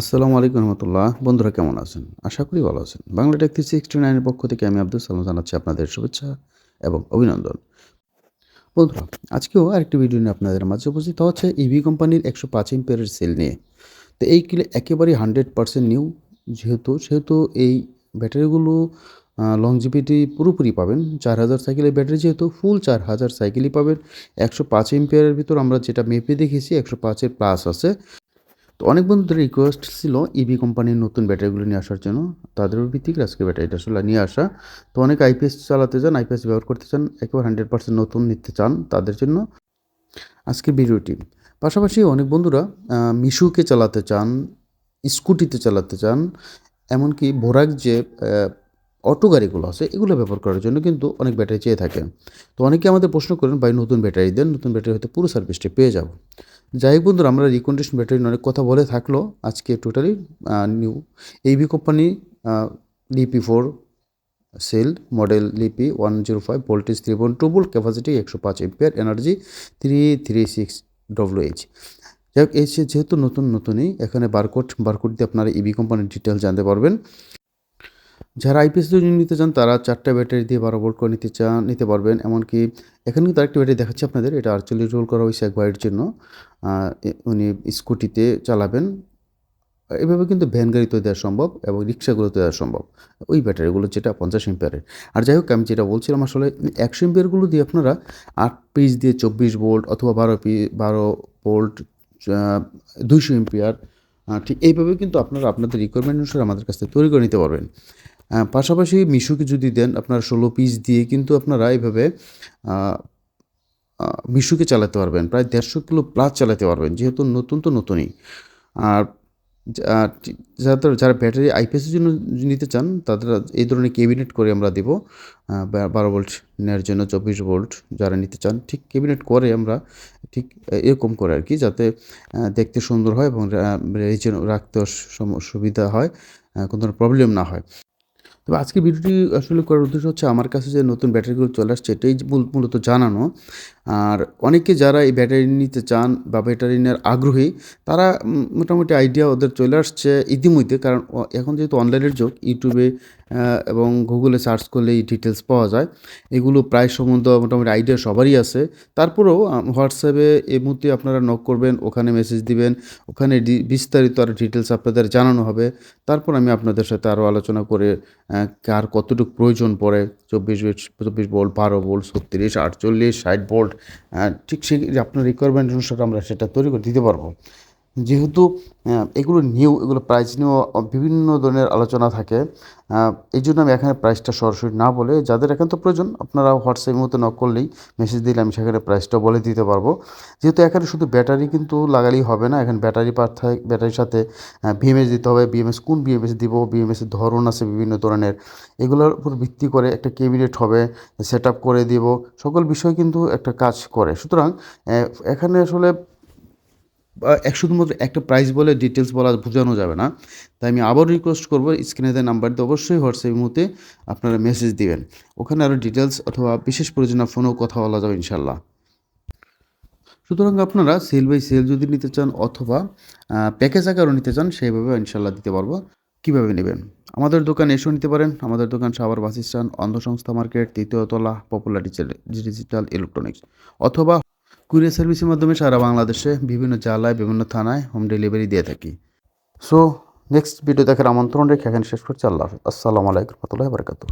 আসসালামু আলাইকুম রহমতুল্লাহ। বন্ধুরা কেমন আছেন? আশা করি ভালো আছেন। বাংলা টেক থ্রি সিক্সটি নাইনের পক্ষ থেকে আমি আব্দুল সালাম জানাচ্ছি আপনাদের শুভেচ্ছা এবং অভিনন্দন। বন্ধুরা, আজকেও আরেকটি ভিডিও নিয়ে আপনাদের মাঝে উপস্থিত হচ্ছে ইভি কোম্পানির একশো পাঁচ এম্পিয়ারের সেল নিয়ে। তো এই কিলে একেবারেই হান্ড্রেড পার্সেন্ট নিউ, যেহেতু, সেহেতু এই ব্যাটারিগুলো লংজিভিটি পুরোপুরি পাবেন। চার হাজার সাইকেলের ব্যাটারি যেহেতু ফুল চার হাজার সাইকেলই পাবেন। একশো পাঁচ এম্পিয়ারের ভিতর আমরা যেটা মেপে দেখেছি একশো পাঁচের প্লাস আছে। তো অনেক বন্ধুদের রিকোয়েস্ট ছিল ইভি কোম্পানির নতুন ব্যাটারিগুলো নিয়ে আসার জন্য। তাদের ভিত্তিক আজকে ব্যাটারিটা আসলে নিয়ে আসা। তো অনেক আইপিএস চালাতে চান আইপিএস ব্যবহার করতে চান, একেবারে হান্ড্রেড পার্সেন্ট নতুন নিতে চান তাদের জন্য আজকের ভিডিওটি। পাশাপাশি অনেক বন্ধুরা মিশুকে চালাতে চান, স্কুটিতে চালাতে চান, এমনকি ভোরাক যে অটো গাড়িগুলো আছে, এগুলো ব্যবহার করার জন্য কিন্তু অনেক ব্যাটারি চেয়ে থাকেন তো অনেকে আমাদের প্রশ্ন করেন, ভাই, নতুন ব্যাটারি দেন, নতুন ব্যাটারি হয়তো পুরো সার্ভিসটি পেয়ে যাব। যাই হোক বন্ধুরা, আমরা রিকন্ডিশন ব্যাটারি অনেক কথা বলে থাকল। আজকে টোটালি নিউ এইভি কোম্পানি লিপি ফোর সেল মডেল লিপি one zero five voltage three point two volt capacity একশো পাঁচ ampere energy three three six W H যাই হোক, এই যেহেতু নতুন, নতুনই, এখানে বারকোড বারকোড দিয়ে আপনারা ইভি কোম্পানির ডিটেলস জানতে পারবেন। যারা আইপিএস জন্য নিতে চান, তারা চারটা ব্যাটারি দিয়ে বারো ভোল্ট করে নিতে চান, নিতে পারবেন। এমনকি এখানে কিন্তু আরেকটি ব্যাটারি দেখাচ্ছি আপনাদের, এটা আটচল্লিশ রোল করা হয়েছে এক ভাইয়ের জন্য উনি স্কুটিতে চালাবেন। এভাবে কিন্তু ভ্যান গাড়িতে দেওয়া সম্ভব এবং রিক্সাগুলোতে দেওয়া সম্ভব। ওই ব্যাটারিগুলো যেটা পঞ্চাশ এম্পিয়ারের। আর যাই হোক, আমি যেটা বলছিলাম আসলে, একশো এম্পিয়ারগুলো দিয়ে আপনারা আট পিস দিয়ে চব্বিশ ভোল্ট অথবা বারো পি, বারো ভোল্ট দুইশো এম্পিয়ার ঠিক এইভাবে কিন্তু আপনারা আপনাদের রিকোয়ারমেন্ট অনুসারে আমাদের কাছ থেকে তৈরি করে নিতে পারবেন। পাশাপাশি মিশুকে যদি দেন আপনার ষোলো পিস দিয়ে কিন্তু আপনারা এইভাবে মিশুকে চালাতে পারবেন। প্রায় দেড়শো কিলো প্লাস চালাতে পারবেন, যেহেতু নতুন তো নতুনই। আর যা- যারা ব্যাটারি আইপিএসের জন্য নিতে চান, তাদের এই ধরনের ক্যাবিনেট করে আমরা দেবো বারো ভোল্ট নেওয়ার জন্য, চব্বিশ ভোল্ট যারা নিতে চান, ঠিক ক্যাবিনেট করে আমরা, ঠিক এরকম করে আর কি, যাতে দেখতে সুন্দর হয় এবং রাখতেও সুবিধা হয় কোনো ধরনের প্রবলেম না হয়। তবে আজকে ভিডিওটি আসলে করার উদ্দেশ্য হচ্ছে আমার কাছে যে নতুন ব্যাটারিগুলো চলে আসছে, এটাই মূলত জানানো। আর অনেকে যারা এই ব্যাটারি নিতে চান বা ব্যাটারি নেওয়ার আগ্রহী তারা মোটামুটি আইডিয়া ওদের চলে আসছে ইতিমধ্যে। কারণ এখন যেহেতু অনলাইনের যুগ ইউটিউবে এবং গুগলে সার্চ করলে এই ডিটেলস পাওয়া যায়। এগুলো প্রায় সম্বন্ধ মোটামুটি আইডিয়া সবারই আছে। তারপরেও হোয়াটসঅ্যাপে এই মুহূর্তে আপনারা নক করবেন ওখানে মেসেজ দিবেন ওখানে বিস্তারিত আর ডিটেলস আপনাদের জানানো হবে। তারপর আমি আপনাদের সাথে আরও আলোচনা করে কার কতটুকু প্রয়োজন পড়ে চব্বিশ চব্বিশ ভোল্ট বারো ভোল্ট ছত্রিশ আটচল্লিশ ষাট আহ, ঠিক সেই আপনার রিকোয়ারমেন্ট অনুসারে আমরা সেটা তৈরি করে দিতে পারব। যেহেতু এগুলো নিউ এগুলো প্রাইস নিয়েও বিভিন্ন ধরনের আলোচনা থাকে এই জন্য আমি এখানে প্রাইসটা সরাসরি না বলে যাদের একান্ত প্রয়োজন, আপনারা হোয়াটসঅ্যাপের মতো নক করলেই মেসেজ দিলে আমি সেখানে প্রাইসটা বলে দিতে পারব। যেহেতু এখানে শুধু ব্যাটারি কিন্তু লাগালেই হবে না, এখানে ব্যাটারি পার্ট থাকে ব্যাটারির সাথে বিএমএস দিতে হবে বিএমএস কোন বিএমএস দিব বিএমএসের ধরন আছে বিভিন্ন ধরনের, এগুলোর উপর ভিত্তি করে একটা ক্যাবিনেট হবে সেট করে দিব, সকল বিষয় কিন্তু একটা কাজ করে। সুতরাং এখানে আসলে শুধুমাত্র একটা প্রাইস বলে ডিটেলস বলা বোঝানো যাবে না। তাই আমি আবার রিকোয়েস্ট করব স্ক্রিনে দেওয়া নাম্বার দিয়ে অবশ্যই হোয়াটসঅ্যাপের মুহূর্তে আপনারা মেসেজ দিবেন। ওখানে আরও ডিটেলস অথবা বিশেষ প্রয়োজনে ফোনেও কথা বলা যাবে ইনশাল্লাহ সুতরাং আপনারা সেল বাই সেল যদি নিতে চান অথবা প্যাকেজ আকারও নিতে চান সেইভাবে ইনশাল্লাহ দিতে পারব। কীভাবে নেবেন? আমাদের দোকান এসেও নিতে পারেন। আমাদের দোকান সাবার বাস স্ট্যান্ড অন্ধ সংস্থা মার্কেট, তৃতীয় তলা পপুলার ডিজিটাল ইলেকট্রনিক্স অথবা কুরিয়ার সার্ভিসের মাধ্যমে সারা বাংলাদেশে বিভিন্ন জেলায়, বিভিন্ন থানায় হোম ডেলিভারি দিয়ে থাকি। সো নেক্সট ভিডিও দেখার আমন্ত্রণ রেখে এখানে শেষ করছি। আল্লাহ আসসালামু আলাইকুম রহমতুল্লাহ বারকাতু